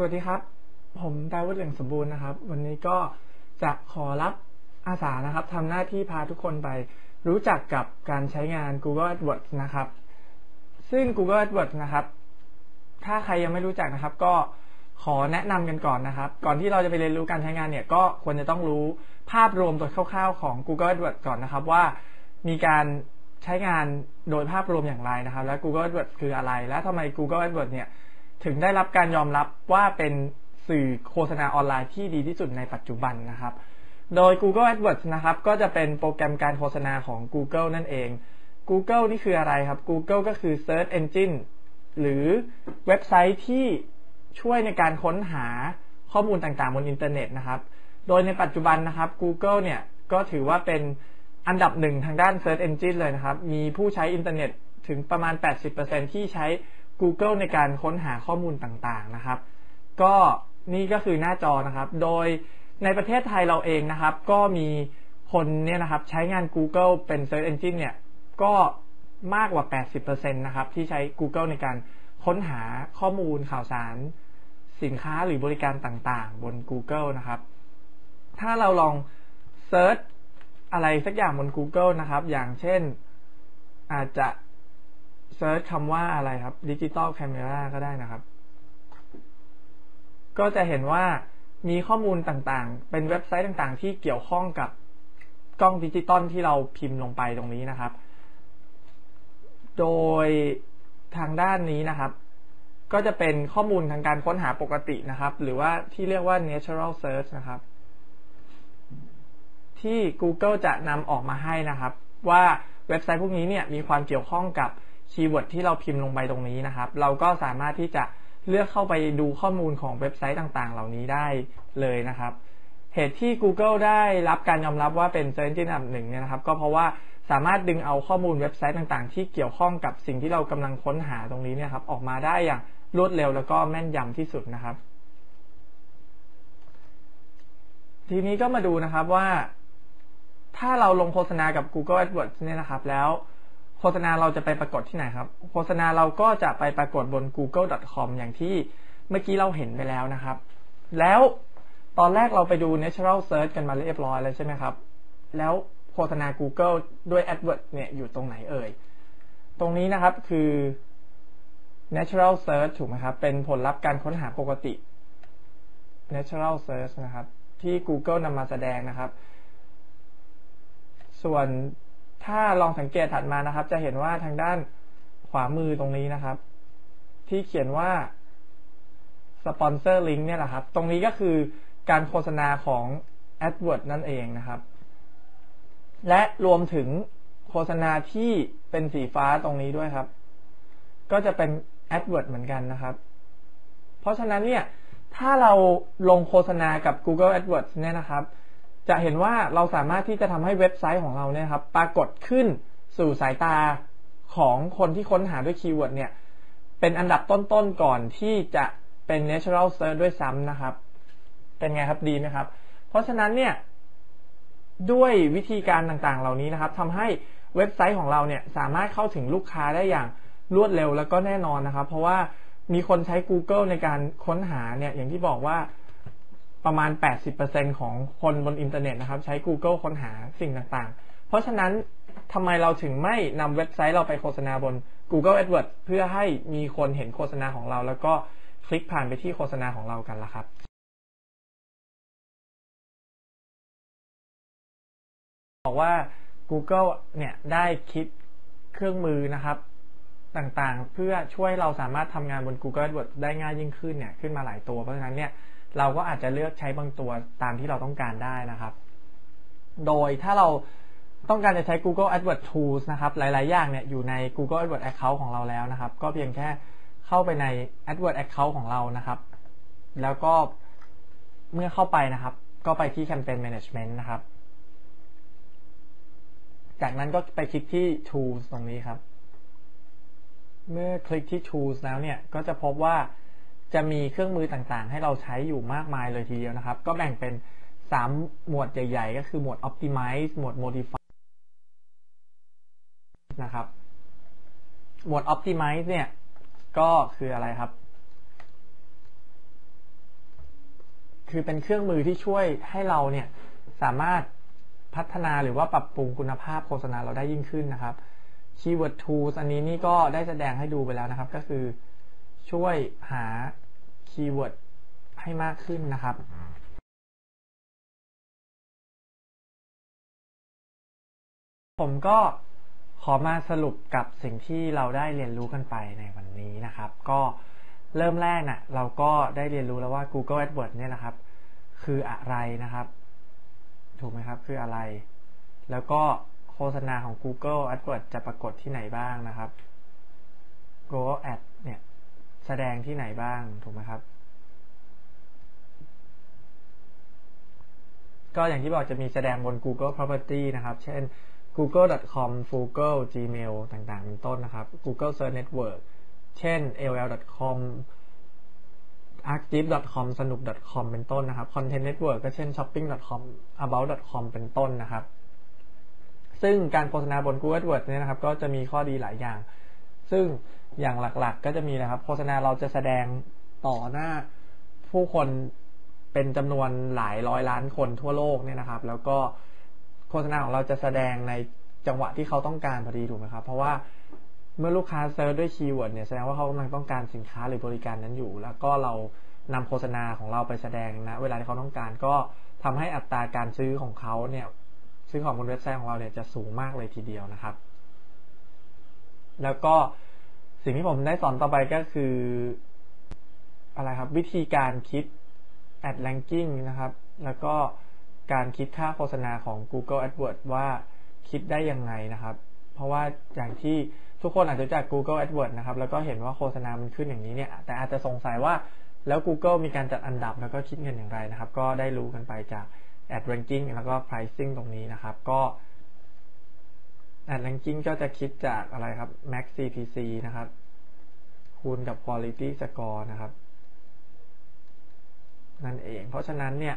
สวัสดีครับ ผมดาวุฒิเหลืองสมบูรณ์นะครับ วันนี้ก็จะขอรับอาสานะครับทำหน้าที่พาทุกคนไปรู้จักกับการใช้งาน Google AdWords นะครับ ซึ่ง Google AdWords นะครับ ถ้าใครยังไม่รู้จักนะครับ ก็ขอแนะนำกันก่อนนะครับ ก่อนที่เราจะไปเรียนรู้การใช้งานเนี่ย ก็ควรจะต้องรู้ภาพรวมโดยคร่าวๆของ Google AdWords ก่อนนะครับ ว่ามีการใช้งานโดยภาพรวมอย่างไรนะครับ และ Google AdWords คืออะไร และทำไม Google AdWords เนี่ย ถึงได้รับการยอมรับว่าเป็นสื่อโฆษณาออนไลน์ที่ดีที่สุดในปัจจุบันนะครับ โดย Google AdWords นะครับ ก็จะเป็นโปรแกรมการโฆษณาของ Google นั่นเอง Google นี่คืออะไรครับ Google ก็คือ Search Engine หรือเว็บไซต์ที่ช่วยในการค้นหาข้อมูลต่างๆ บนอินเทอร์เน็ตนะครับ โดยในปัจจุบันนะครับ Google เนี่ยก็ถือว่าเป็นอันดับหนึ่งทางด้าน Search Engine เลยนะครับ มีผู้ใช้อินเทอร์เน็ตถึงประมาณ 80%ที่ใช้ Google ในการค้นหาข้อมูลต่างๆนะครับ ก็นี่ก็คือหน้าจอนะครับ โดยในประเทศไทยเราเองนะครับ ก็มีคนเนี่ยนะครับใช้งาน Google เป็น Search Engine เนี่ยก็มากกว่า 80%นะครับที่ใช้ Google ในการค้นหาข้อมูลข่าวสาร สินค้าหรือบริการต่างๆ บน Google นะครับ ถ้าเราลองเซิร์ชอะไรสักอย่างบน Google นะครับ อย่างเช่นอาจจะ เซิร์ชคำว่าอะไรครับดิจิตอลแคมเมราก็ได้นะครับ ก็จะเห็นว่ามีข้อมูลต่างๆ เป็นเว็บไซต์ต่างๆ ที่เกี่ยวข้องกับกล้องดิจิตอลที่เราพิมพ์ลงไปตรงนี้นะครับ โดยทางด้านนี้นะครับ ก็จะเป็นข้อมูลทางการค้นหาปกตินะครับ หรือว่าที่เรียกว่า natural search นะครับ ที่ Google จะนำออกมาให้นะครับ ว่าเว็บไซต์พวกนี้เนี่ยมีความเกี่ยวข้องกับ คีย์เวิร์ดที่เราพิมพ์ลงไปตรงนี้นะครับ เราก็สามารถที่จะเลือกเข้าไปดูข้อมูลของเว็บไซต์ต่างๆ เหล่านี้ได้เลยนะครับ เหตุที่ Google ได้รับการยอมรับว่าเป็น Search Engine อันดับหนึ่งเนี่ยนะครับ ก็เพราะว่าสามารถดึงเอาข้อมูลเว็บไซต์ต่างๆ ที่เกี่ยวข้องกับสิ่งที่เรากำลังค้นหาตรงนี้เนี่ยครับ ออกมาได้อย่างรวดเร็วแล้วก็แม่นยำที่สุดนะครับ ทีนี้ก็มาดูนะครับว่า ถ้าเราลงโฆษณากับ Google AdWords เนี่ยนะครับ แล้ว โฆษณาเราจะไปปรากฏที่ไหนครับ โฆษณาเราก็จะไปปรากฏบน google.com อย่างที่เมื่อกี้เราเห็นไปแล้วนะครับ แล้วตอนแรกเราไปดู natural search กันมาเรียบร้อยแล้วใช่ไหมครับ แล้วโฆษณา Google ด้วย AdWords เนี่ยอยู่ตรงไหนเอ่ย ตรงนี้นะครับคือ natural search ถูกไหมครับ เป็นผลลัพธ์การค้นหาปกติ natural search นะครับ ที่ Google นำมาแสดงนะครับ ส่วน ถ้าลองสังเกตถัดมานะครับ จะเห็นว่าทางด้านขวามือตรงนี้นะครับ ที่เขียนว่าสปอนเซอร์ลิงก์เนี่ยแหละครับ ตรงนี้ก็คือการโฆษณาของ AdWords นั่นเองนะครับ และรวมถึงโฆษณาที่เป็นสีฟ้าตรงนี้ด้วยครับ ก็จะเป็น AdWords เหมือนกันนะครับ เพราะฉะนั้นเนี่ย ถ้าเราลงโฆษณากับ Google AdWords เนี่ยนะครับ จะเห็นว่าเราสามารถที่จะทำให้เว็บไซต์ของเราเนี่ยครับ ปรากฏขึ้นสู่สายตาของคนที่ค้นหาด้วยคีย์เวิร์ดเนี่ย เป็นอันดับต้นๆก่อนที่จะเป็น natural search ด้วยซ้ำนะครับ เป็นไงครับดีไหมครับ เพราะฉะนั้นเนี่ย ด้วยวิธีการต่างๆ เหล่านี้นะครับทำให้เว็บไซต์ของเราเนี่ยสามารถเข้าถึงลูกค้าได้อย่างรวดเร็วแล้วก็แน่นอนนะครับ เพราะว่ามีคนใช้ Google ในการค้นหาเนี่ยอย่างที่บอกว่า ประมาณ 80%ของคนบนอินเทอร์เน็ตนะครับ ใช้ Google ค้นหาสิ่งต่างๆ เพราะฉะนั้นทำไมเราถึงไม่นำเว็บไซต์เราไปโฆษณาบน Google AdWords เพื่อให้มีคนเห็นโฆษณาของเรา แล้วก็คลิกผ่านไปที่โฆษณาของเรากันล่ะครับบอกว่า Google เนี่ยได้คิดเครื่องมือนะครับต่างๆ เพื่อช่วยเราสามารถทำงานบน Google AdWords ได้ง่ายยิ่งขึ้นเนี่ยขึ้นมาหลายตัวเพราะฉะนั้นเนี่ย เราก็อาจจะเลือกใช้บางตัวตามที่เราต้องการได้นะครับ โดยถ้าเราต้องการจะใช้ Google AdWords Tools นะครับ หลาย ๆ อย่างเนี่ยอยู่ใน Google AdWords Account ของเราแล้วนะครับ ก็เพียงแค่เข้าไปใน AdWords Account ของเรานะครับ แล้วก็เมื่อเข้าไปนะครับ ก็ไปที่ Campaign Management นะครับ จากนั้นก็ไปคลิกที่ Tools ตรงนี้ครับ เมื่อคลิกที่ Tools แล้วเนี่ย ก็จะพบว่า จะมีเครื่องมือต่างๆ ให้เราใช้อยู่มากมายเลยทีเดียวนะครับ ก็แบ่งเป็น 3 หมวดใหญ่ ๆ ก็คือหมวด Optimize หมวด Modify นะครับ หมวด Optimize เนี่ย ก็คืออะไรครับ คือเป็นเครื่องมือที่ช่วยให้เราเนี่ยสามารถพัฒนาหรือว่าปรับปรุงคุณภาพโฆษณาเราได้ยิ่งขึ้นนะครับ Keyword Tools อันนี้นี่ก็ได้แสดงให้ดูไปแล้วนะครับ ก็คือ ช่วยหาคีย์เวิร์ดให้มากขึ้นนะครับผมก็ขอมาสรุปกับสิ่งที่เราได้เรียนรู้กันไปในวันนี้นะครับ ก็เริ่มแรกนะ่ะเราก็ได้เรียนรู้แล้วว่า Google AdWords เนี่ยนะครับ คืออะไรนะครับ ถูกไหมครับ คืออะไร แล้วก็โฆษณาของ Google AdWords จะปรากฏที่ไหนบ้างนะครับ Google Ad แสดงที่ไหนบ้างถูกไหมครับ ก็อย่างที่บอกจะมีแสดงบน Google Property นะครับ เช่น google.com google gmail ต่างๆ เป็นต้นนะครับ Google Search Network เช่น ol.com archive.com สนุก .com เป็นต้นนะครับ Content Network ก็เช่น shopping.com about.com เป็นต้นนะครับ ซึ่งการโฆษณาบน Google AdWords เนี่ยนะครับ ก็จะมีข้อดีหลายอย่าง ซึ่ง อย่างหลักๆ ก็จะมีนะครับ โฆษณาเราจะแสดงต่อหน้าผู้คนเป็นจำนวนหลายร้อยล้านคนทั่วโลกเนี่ยนะครับ แล้วก็โฆษณาของเราจะแสดงในจังหวะที่เขาต้องการพอดีถูกไหมครับ เพราะว่าเมื่อลูกค้าเซิร์ชด้วยคีย์เวิร์ดเนี่ยแสดงว่าเขากำลังต้องการสินค้าหรือบริการนั้นอยู่ แล้วก็เรานำโฆษณาของเราไปแสดงนะเวลาที่เขาต้องการก็ทำให้อัตราการซื้อของเขาเนี่ยซื้อของบนเว็บไซต์ของเราเนี่ยจะสูงมากเลยทีเดียวนะครับ แล้วก็ สิ่งที่ผมได้สอนต่อไปก็คือ อะไรครับ วิธีการคิด ad ranking นะครับ แล้วก็การคิดค่าโฆษณาของ Google AdWords ว่าคิดได้ยังไงนะครับ เพราะว่าอย่างที่ทุกคนอาจจะจาก Google AdWords นะครับ แล้วก็เห็นว่าโฆษณามันขึ้นอย่างนี้เนี่ย แต่อาจจะสงสัยว่าแล้ว Google มีการจัดอันดับแล้วก็คิดเงินอย่างไรนะครับ ก็ได้รู้กันไปจาก ad ranking แล้วก็ pricing ตรงนี้นะครับ ก็ ad ranking ก็จะคิดจากอะไรครับ max CPC นะครับ คูณกับ quality score นะครับ นั่นเอง เพราะฉะนั้นเนี่ย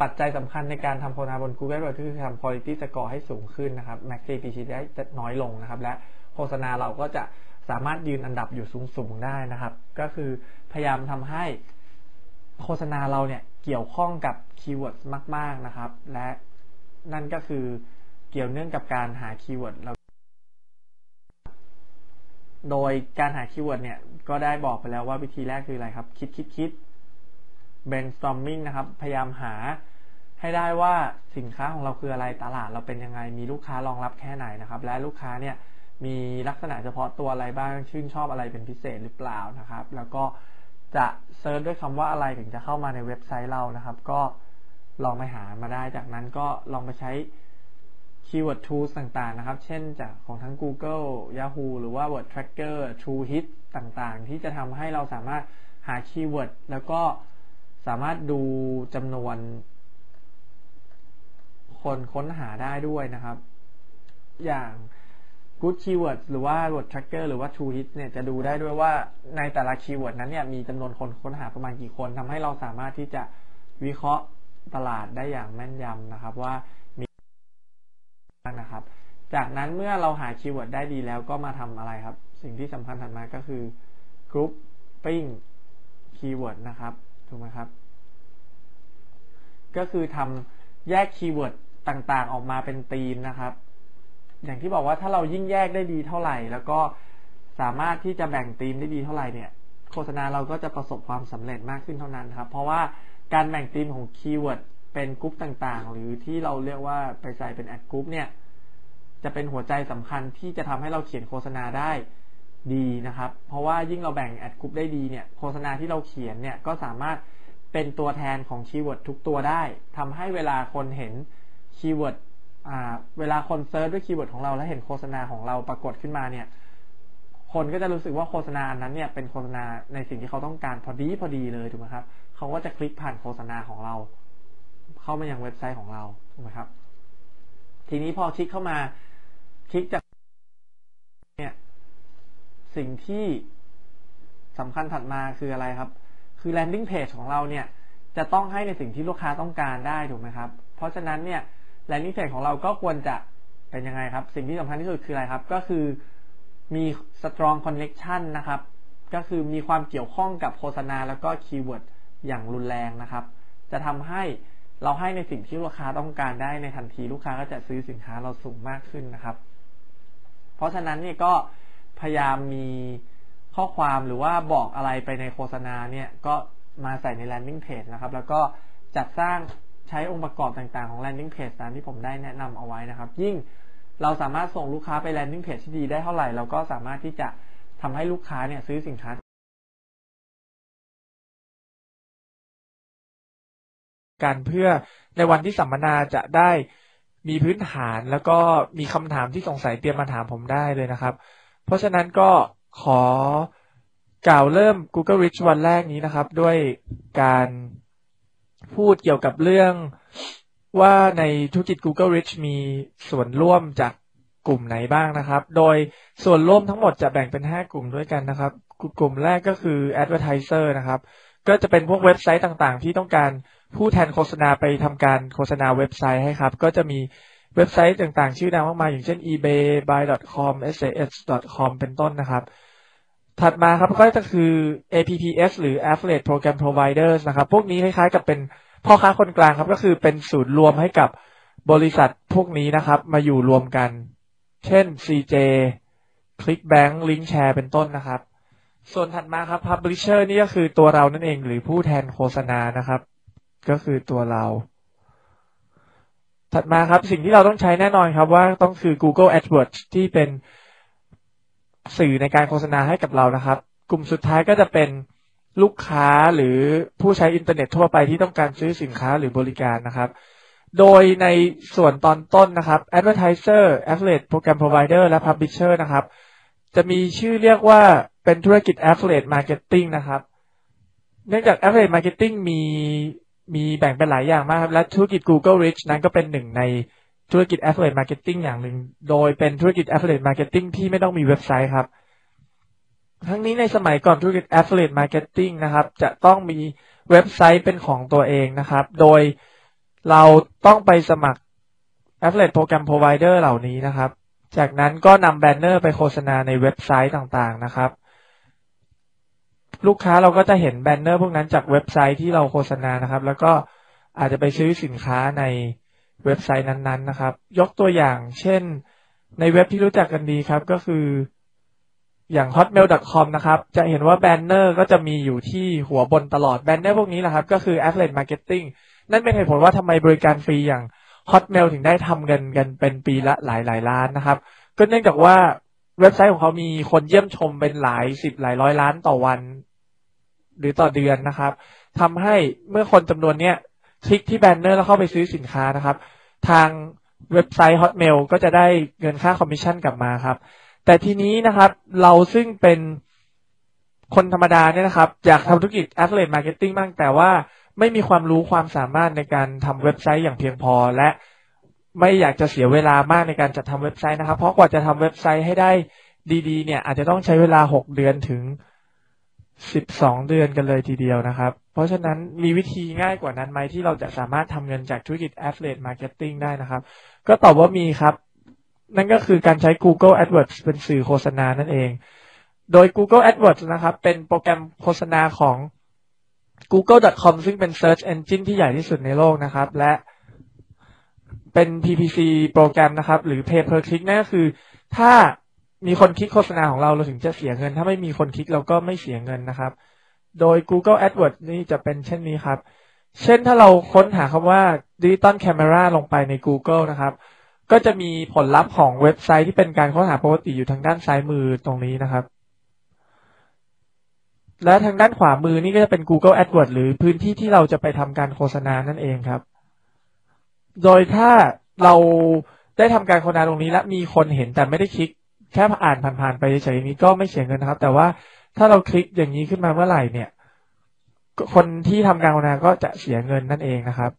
ปัจจัยสำคัญในการทำโฆษณาบน Google AdWords คือทำ quality score ให้สูงขึ้นนะครับ max CPC ได้จะน้อยลงนะครับ และโฆษณาเราก็จะสามารถยืนอันดับอยู่สูงๆได้นะครับ ก็คือพยายามทำให้โฆษณาเราเนี่ยเกี่ยวข้องกับคีย์เวิร์ดมาก ๆนะครับ และนั่นก็คือ เกี่ยวเนื่องกับการหาคีย์เวิร์ดเราโดยการหาคีย์เวิร์ดเนี่ย ก็ได้บอกไปแล้วว่าวิธีแรกคืออะไรครับ คิดคิดคิด brainstorming นะครับ พยายามหาให้ได้ว่าสินค้าของเราคืออะไรตลาดเราเป็นยังไง มีลูกค้ารองรับแค่ไหนนะครับ และลูกค้าเนี่ยมีลักษณะเฉพาะตัวอะไรบ้างชื่นชอบอะไรเป็นพิเศษหรือเปล่านะครับ แล้วก็จะเซิร์ชด้วยคำว่าอะไรถึงจะเข้ามาในเว็บไซต์เรานะครับ ก็ลองไปหามาได้จากนั้นก็ลองไปใช้ Keyword Tools ต่างๆ นะครับ เช่นจากของทั้ง Google Yahoo หรือว่า Word Tracker True Hit ต่างๆ ที่จะทำให้เราสามารถหาคีย์เวิร์ดแล้วก็สามารถดูจำนวน คนค้นหาได้ด้วยนะครับ อย่าง Good Keyword หรือว่า Word Tracker หรือว่า True Hit เนี่ยจะดูได้ด้วยว่าในแต่ละคีย์เวิร์ดนั้นเนี่ยมีจำนวนคนค้นหาประมาณกี่คนทำให้เราสามารถที่จะวิเคราะห์ตลาดได้อย่างแม่นยำนะครับว่ามี นะครับ จากนั้นเมื่อเราหาคีย์เวิร์ดได้ดีแล้วก็มาทำอะไรครับ สิ่งที่สำคัญถัดมาก็คือ grouping keyword นะครับถูกไหมครับ ก็คือทำแยกคีย์เวิร์ดต่างๆ ออกมาเป็นธีมนะครับ อย่างที่บอกว่าถ้าเรายิ่งแยกได้ดีเท่าไหร่ แล้วก็สามารถที่จะแบ่งธีมได้ดีเท่าไหร่เนี่ย โฆษณาเราก็จะประสบความสำเร็จมากขึ้นเท่านั้นครับ เพราะว่าการแบ่งธีมของคีย์เวิร์ด เป็นกรุ๊ปต่างๆ หรือที่เราเรียกว่าไปใส่เป็นแอดกรุ๊ปเนี่ย จะเป็นหัวใจสำคัญที่จะทำให้เราเขียนโฆษณาได้ดีนะครับ เพราะว่ายิ่งเราแบ่งแอดกรุ๊ปได้ดีเนี่ย โฆษณาที่เราเขียนเนี่ยก็สามารถเป็นตัวแทนของคีย์เวิร์ดทุกตัวได้ทำให้เวลาคนเห็นคีย์เวิร์ดเวลาคนเซิร์ชด้วยคีย์เวิร์ดของเราแล้วเห็นโฆษณาของเราปรากฏขึ้นมาเนี่ย คนก็จะรู้สึกว่าโฆษณาอันนั้นเนี่ยเป็นโฆษณาในสิ่งที่เขาต้องการพอดีพอดีเลยถูกไหมครับ เขาก็จะคลิกผ่านโฆษณาของเรา เข้ามายังเว็บไซต์ของเราถูกไหมครับ ทีนี้พอคลิกเข้ามาคลิกจากเนี่ยสิ่งที่สำคัญถัดมาคืออะไรครับ คือ landing page ของเราเนี่ยจะต้องให้ในสิ่งที่ลูกค้าต้องการได้ถูกไหมครับ เพราะฉะนั้นเนี่ย landing page ของเราก็ควรจะเป็นยังไงครับ สิ่งที่สำคัญที่สุดคืออะไรครับ ก็คือมี strong connection นะครับ ก็คือมีความเกี่ยวข้องกับโฆษณาแล้วก็คีย์เวิร์ดอย่างรุนแรงนะครับ จะทำให้ เราให้ในสิ่งที่ลูกค้าต้องการได้ในทันทีลูกค้าก็จะซื้อสินค้าเราสูงมากขึ้นนะครับ เพราะฉะนั้นเนี่ยก็พยายามมีข้อความหรือว่าบอกอะไรไปในโฆษณาเนี่ยก็มาใส่ใน landing page นะครับ แล้วก็จัดสร้างใช้องค์ประกอบต่างๆของ landing page ตามที่ผมได้แนะนำเอาไว้นะครับ ยิ่งเราสามารถส่งลูกค้าไป landing page ที่ดีได้เท่าไหร่ เราก็สามารถที่จะทำให้ลูกค้าเนี่ยซื้อสินค้า กันเพื่อในวันที่สัมมนาจะได้มีพื้นฐานแล้วก็มีคำถามที่สงสัยเตรียมมาถามผมได้เลยนะครับ เพราะฉะนั้นก็ขอกล่าวเริ่ม Google Reach วันแรกนี้นะครับ ด้วยการพูดเกี่ยวกับเรื่องว่าในธุรกิจ Google Reach มีส่วนร่วมจากกลุ่มไหนบ้างนะครับ โดยส่วนร่วมทั้งหมดจะแบ่งเป็น 5 กลุ่มด้วยกันนะครับ กลุ่มแรกก็คือ Advertiser นะครับ ก็จะเป็นพวกเว็บไซต์ต่างๆ ที่ต้องการผู้แทนโฆษณาไปทำการโฆษณาเว็บไซต์ให้ครับ ก็จะมีเว็บไซต์ต่างๆ ชื่อดังมากมายอย่างเช่น eBay buy.com sas.com เป็นต้นนะครับ ถัดมาครับก็จะคือ APPS หรือ Affiliate Program Providers นะครับ พวกนี้คล้ายๆ กับเป็นพ่อค้าคนกลางครับ ก็คือเป็นศูนย์รวมให้กับบริษัทพวกนี้นะครับ มาอยู่รวมกัน เช่น CJ Clickbank Linkshare เป็นต้นนะครับ ส่วนถัดมาครับ Publisher นี่ก็คือตัวเรานั่นเองหรือผู้แทนโฆษณานะครับ ก็คือตัวเรา ถัดมาครับสิ่งที่เราต้องใช้แน่นอนครับ ว่าต้องคือ Google AdWords ที่เป็นสื่อในการโฆษณาให้กับเรานะครับ กลุ่มสุดท้ายก็จะเป็นลูกค้าหรือผู้ใช้อินเทอร์เน็ตทั่วไปที่ต้องการซื้อสินค้าหรือบริการนะครับ โดยในส่วนตอนต้นนะครับ Advertiser Affiliate Program Provider และ Publisher นะครับ จะมีชื่อเรียกว่า เป็นธุรกิจ Affiliate Marketing นะครับ เนื่องจาก Affiliate Marketing มีมีแบ่งเป็นหลายอย่างมากครับ และธุรกิจ Google Reach นั้นก็เป็นหนึ่งในธุรกิจ Affiliate Marketing อย่างหนึ่ง โดยเป็นธุรกิจ Affiliate Marketing ที่ไม่ต้องมีเว็บไซต์ครับ ทั้งนี้ในสมัยก่อนธุรกิจ Affiliate Marketing นะครับ จะต้องมีเว็บไซต์เป็นของตัวเองนะครับ โดยเราต้องไปสมัคร Affiliate Program Provider เหล่านี้นะครับ จากนั้นก็นำแบนเนอร์ไปโฆษณาในเว็บไซต์ต่างๆนะครับ ลูกค้าเราก็จะเห็นแบนเนอร์พวกนั้นจากเว็บไซต์ที่เราโฆษณานะครับ แล้วก็อาจจะไปซื้อสินค้าในเว็บไซต์นั้นๆนะครับ ยกตัวอย่าง เช่น ในเว็บที่รู้จักกันดีครับก็คืออย่าง hotmail.com นะครับ จะเห็นว่าแบนเนอร์ก็จะมีอยู่ที่หัวบนตลอดแบนเนอร์พวกนี้แหละครับ ก็คือ affiliate marketing นั่นเป็นเหตุผลว่าทำไมบริการฟรีอย่าง Hotmail ถึงได้ทำเงินกันเป็นปีละหลายหลายล้านนะครับ ก็เนื่องจากว่าเว็บไซต์ของเขามีคนเยี่ยมชมเป็นหลายสิบหลายร้อยล้านต่อวัน หรือต่อเดือนนะครับทำให้เมื่อคนจำนวนเนี้ยคลิกที่แบนเนอร์แล้วเข้าไปซื้อสินค้านะครับ ทางเว็บไซต์ Hotmail ก็จะได้เงินค่าคอมมิชชั่นกลับมาครับ แต่ทีนี้นะครับเราซึ่งเป็นคนธรรมดาเนี่ยนะครับ อยากทำธุรกิจ affiliate marketing บ้างแต่ว่าไม่มีความรู้ความสามารถในการทำเว็บไซต์อย่างเพียงพอ และไม่อยากจะเสียเวลามากในการจัดทำเว็บไซต์นะครับ เพราะกว่าจะทำเว็บไซต์ให้ได้ดีๆ เนี่ยอาจจะต้องใช้เวลาหกเดือนถึง สิบสองเดือนกันเลยทีเดียวนะครับ เพราะฉะนั้นมีวิธีง่ายกว่านั้นไหมที่เราจะสามารถทำเงินจากธุรกิจ affiliate marketing ได้นะครับ ก็ตอบว่ามีครับ นั่นก็คือการใช้ Google AdWords เป็นสื่อโฆษณานั่นเอง โดย Google AdWords นะครับ เป็นโปรแกรมโฆษณาของ google.com ซึ่งเป็น search engine ที่ใหญ่ที่สุดในโลกนะครับ และเป็น PPC โปรแกรมนะครับ หรือ pay per click นั่นก็คือ ถ้า มีคนคลิกโฆษณาของเราเราถึงจะเสียเงิน ถ้าไม่มีคนคลิกเราก็ไม่เสียเงินนะครับ โดย Google AdWords นี่จะเป็นเช่นนี้ครับ เช่นถ้าเราค้นหาคำว่า Digital Camera ลงไปใน Google นะครับ ก็จะมีผลลัพธ์ของเว็บไซต์ที่เป็นการค้นหาปกติอยู่ทางด้านซ้ายมือตรงนี้นะครับ และทางด้านขวามือนี่ก็จะเป็น Google AdWords หรือพื้นที่ที่เราจะไปทำการโฆษณานั่นเองครับ โดยถ้าเราได้ทำการโฆษณาตรงนี้และมีคนเห็นแต่ไม่ได้คลิก แค่อ่านผ่านๆไปเฉยๆนี้ก็ไม่เสียเงินนะครับ แต่ว่าถ้าเราคลิกอย่างนี้ขึ้นมาเมื่อไหร่เนี่ย คนที่ทำการโฆษณาก็จะเสียเงินนั่นเองนะครับ